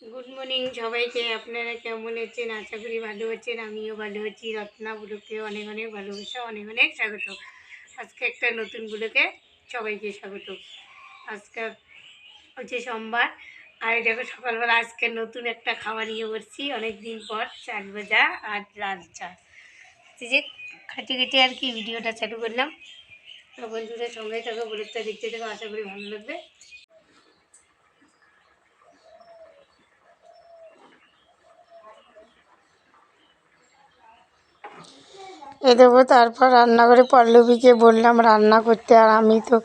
Good morning সবাইকে। আপনারা কেমন আছেন? আশা করি ভালো আছেন। আমিও ভালো আছি। রত্না বুলোকে অনেক অনেক ভালোবাসা, অনেক অনেক স্বাগত। আজকে একটা নতুন বুলোকে সবাইকে স্বাগত। আজকে হচ্ছে সোমবার। আর দেখো, সকালবেলা আজকে নতুন একটা খাবার নিয়ে বসছি। অনেক দিন পর চাট ভাজা আর লাল চা। যে খাটি খেটে আর কি ভিডিওটা চালু করলাম। বন্ধুদের সঙ্গে থাকো বুলোকটা দেখতে থাকো। আশা করি ভালো লাগবে। এ দেবো, তারপর রান্নাঘরে পল্লবীকে বললাম, রান্না করতে আর আমি তো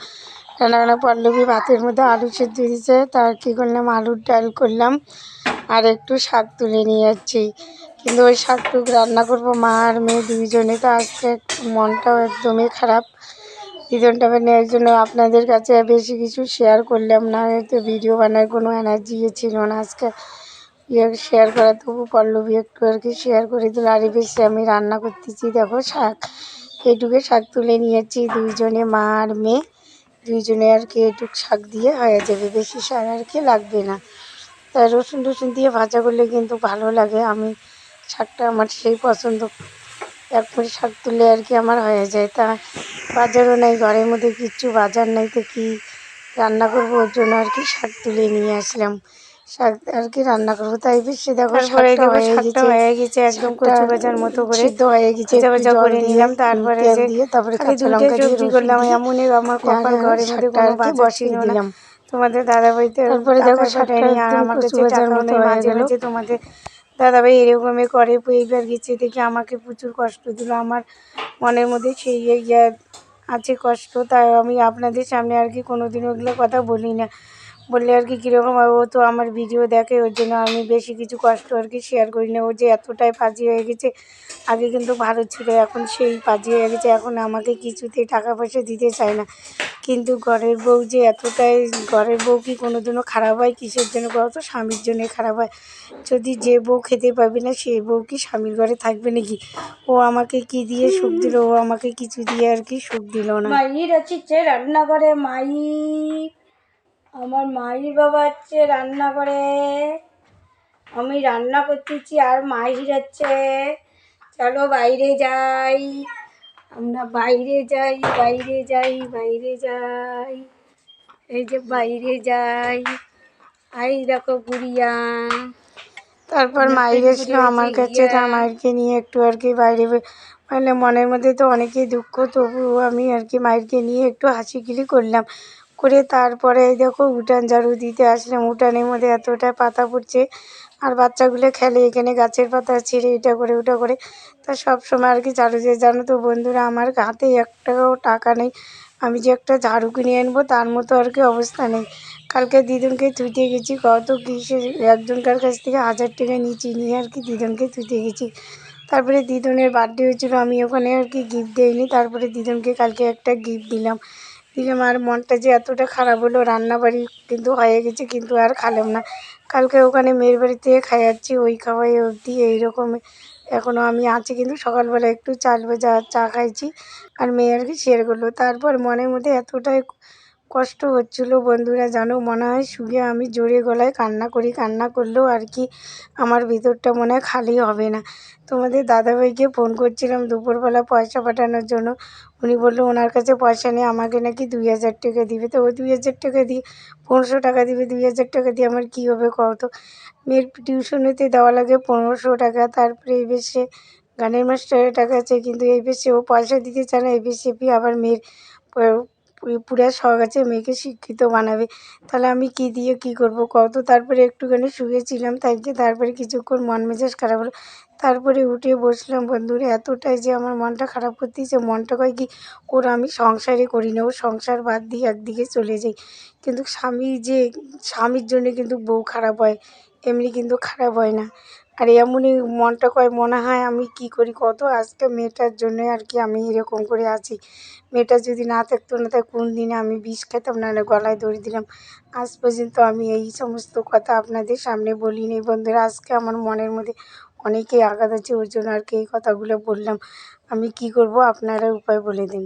রান্না রান্নাঘরে পল্লবী ভাতের মধ্যে আলু সেদ্ধ দিয়েছে, তার কী করলাম? আলুর ডাল করলাম আর একটু শাক তুলে নিয়ে যাচ্ছি। কিন্তু ওই শাকটুক রান্না করব, মা আর মেয়ে দুইজনে তো আজকে মনটাও একদমই খারাপ। দুজনটা নেওয়ার জন্য আপনাদের কাছে বেশি কিছু শেয়ার করলাম না তো ভিডিও বানার কোনো এনার্জি ছিল না আজকে। ইয়ে শেয়ার করা, তবু পল্লবী একটু আর কি শেয়ার করে দিল, আর বেশি আমি রান্না করতেছি, দেখো শাক। এটুকে শাক তুলে নিয়েছি, দুইজনে মা আর মেয়ে, দুইজনে আর কি এটুক শাক দিয়ে হয়ে যাবে, বেশি শাক আর কি লাগবে না। তাই রসুন টসুন দিয়ে ভাজা করলে কিন্তু ভালো লাগে, আমি শাকটা আমার সেই পছন্দ। এক মুড়ি শাক তুলে আর কি আমার হয়ে যায়। তা বাজারও নেই, ঘরের মধ্যে কিচ্ছু বাজার নেই, তো কী রান্না করব, ওর জন্য আর কি শাক তুলে নিয়ে আসলাম। শাক আর কি রান্না করব তাই বেশি দেখো তারপরে শাকটা হয়ে গেছে। একদম কচু বাজার মতো করে। সিদ্ধ হয়ে গেছে ভাজা করে নিলাম তারপরে দিয়ে তারপরে কাঁচা লঙ্কা দিয়ে করলাম এমনই আমার কপাল ঘরের মধ্যে কোনো দিলাম তোমাদের দাদাভাইতে তারপরে দেখো টাকা শাকটা আর আমার কাছে বাজার নেই মাঝে মাঝে তোমাদের দাদাভাই এরকমই করে এইবার গেছে দেখে আমাকে প্রচুর কষ্ট দিল আমার মনের মধ্যে সেই ইয়ে আছে কষ্ট তাই আমি আপনাদের সামনে আর কি কোনোদিন ওগুলো কথা বলি না। বললে আর কি কীরকম ও তো আমার ভিডিও দেখে, ওর জন্য আমি বেশি কিছু কষ্ট আর কি শেয়ার করি না। ও যে এতটাই পাজি হয়ে গেছে, আগে কিন্তু ভালো ছিল এখন সেই পাজি হয়ে গেছে। এখন আমাকে কিছুতে টাকা পয়সা দিতে চায় না। কিন্তু ঘরের বউ যে এতটাই, ঘরের বউ কি কোনো দিনও খারাপ হয়? কিসের জন্য? বলো তো, স্বামীর জন্যে খারাপ হয়। যদি যে বউ খেতে পাবে না, সেই বউ কি স্বামীর ঘরে থাকবে নাকি? ও আমাকে কি দিয়ে সুখ দিল? ও আমাকে কিছু দিয়ে আর কি সুখ দিল না। মাইর হচ্ছে রান্না করে মাইর আমার মাইর বাবা হচ্ছে রান্না করে। আমি রান্না করতেছি আর মাহির হচ্ছে। চলো বাইরে যাই। আমরা বাইরে যাই বাইরে যাই বাইরে যাই। এই যে বাইরে যাই। আই দেখো গুড়িয়া। তারপর মায়ের এসলো আমার কাছে তা মায়েরকে নিয়ে একটু আর কি বাইরে মানে মনের মধ্যে তো অনেকই দুঃখ তবুও আমি আর কি মায়েরকে নিয়ে একটু হাসিখিলি করলাম। করে তারপরে এই দেখো উঠান ঝাড়ু দিতে আসলাম। উঠানের মধ্যে এতটা পাতা পড়ছে। আর বাচ্চাগুলো খেলে এখানে গাছের পাতা ছিঁড়ে এটা করে, ওটা করে। তা সব সময় আর কি ঝাড়ু দিয়ে, জানো তো বন্ধুরা, আমার হাতে এক টাকাও টাকা নেই। আমি যে একটা ঝাড়ু কিনে আনব, তার মতো আর কি অবস্থা নেই। কালকে দিদুনকে থুইতে গেছি, কত কিসে একজনকার কাছ থেকে হাজার টাকা নিয়েছি নিয়ে আর কি দিদুনকে থুইতে গেছি। তারপরে দিদুনের বার্থডে হয়েছিল, আমি ওখানে আর কি গিফট দিইনি। তারপরে দিদুনকে কালকে একটা গিফট দিলাম। দিলাম আর মনটা যে এতটা খারাপ হলো, রান্নাবাড়ি কিন্তু হয়ে গেছে, কিন্তু আর খালাম না। কালকে ওখানে মেয়ের বাড়িতে খাইয়াচ্ছি ওই খাওয়াই অবধি এইরকম। এখনও আমি আছি, কিন্তু সকালবেলা একটু চাল ভেজা, চা খাইছি, আর মেয়ে আর কি শেয়ার করল। তারপর মনের মধ্যে এতটাই কষ্ট হচ্ছিল, বন্ধুরা। জানো, মনে হয় শুয়ে আমি জোরে গলায় কান্না করি। কান্না করলেও আর কি আমার ভিতরটা মনে হয় খালি হবে না। তোমাদের দাদাভাইকে ফোন করছিলাম দুপুরবেলা পয়সা পাঠানোর জন্য। উনি বলল, ওনার কাছে পয়সা নেই, আমাকে নাকি দুই হাজার টাকা দিবে। তো ও দুই হাজার টাকা দিয়ে, পনেরোশো টাকা দিবে, দুই হাজার টাকা দিয়ে আমার কী হবে কত মেয়ের টিউশনিতে দেওয়া লাগে পনেরোশো টাকা, তারপরে এই বেশে গানের মাস্টারের টাকা আছে, কিন্তু এই বেশে ও পয়সা দিতে চায় না, এই বেশে আবার মেয়ের পুরা আছে মেয়েকে শিক্ষিত বানাবে। তাহলে আমি কী দিয়ে কী করব? কত তারপরে একটুখানি শুয়েছিলাম তাই যে তারপরে কিছুক্ষণ মন মেজাজ খারাপ হলো। তারপরে উঠে বসলাম, বন্ধুরা, এতটাই যে আমার মনটা খারাপ করতেছে মনটা কয় কি, ওর আমি সংসারে করি না ও সংসার বাদ দিয়ে একদিকে চলে যাই। কিন্তু স্বামী যে, স্বামীর জন্য কিন্তু বউ খারাপ হয়, এমনি কিন্তু খারাপ হয় না। আর এমনই মনটা কয়, মনে হয় আমি কি করি? কত আজকে মেয়েটার জন্য আর কি আমি এরকম করে আছি। মেয়েটা যদি না থাকতো না তাই কোন দিনে আমি বিষ খেতাম না গলায় দড়ি দিলাম। আজ পর্যন্ত আমি এই সমস্ত কথা আপনাদের সামনে বলিনি বন্ধুরা। আজকে আমার মনের মধ্যে অনেকেই আঘাত আছে, ওর জন্য আর কি এই কথাগুলো বললাম। আমি কি করব? আপনারা উপায় বলে দিন।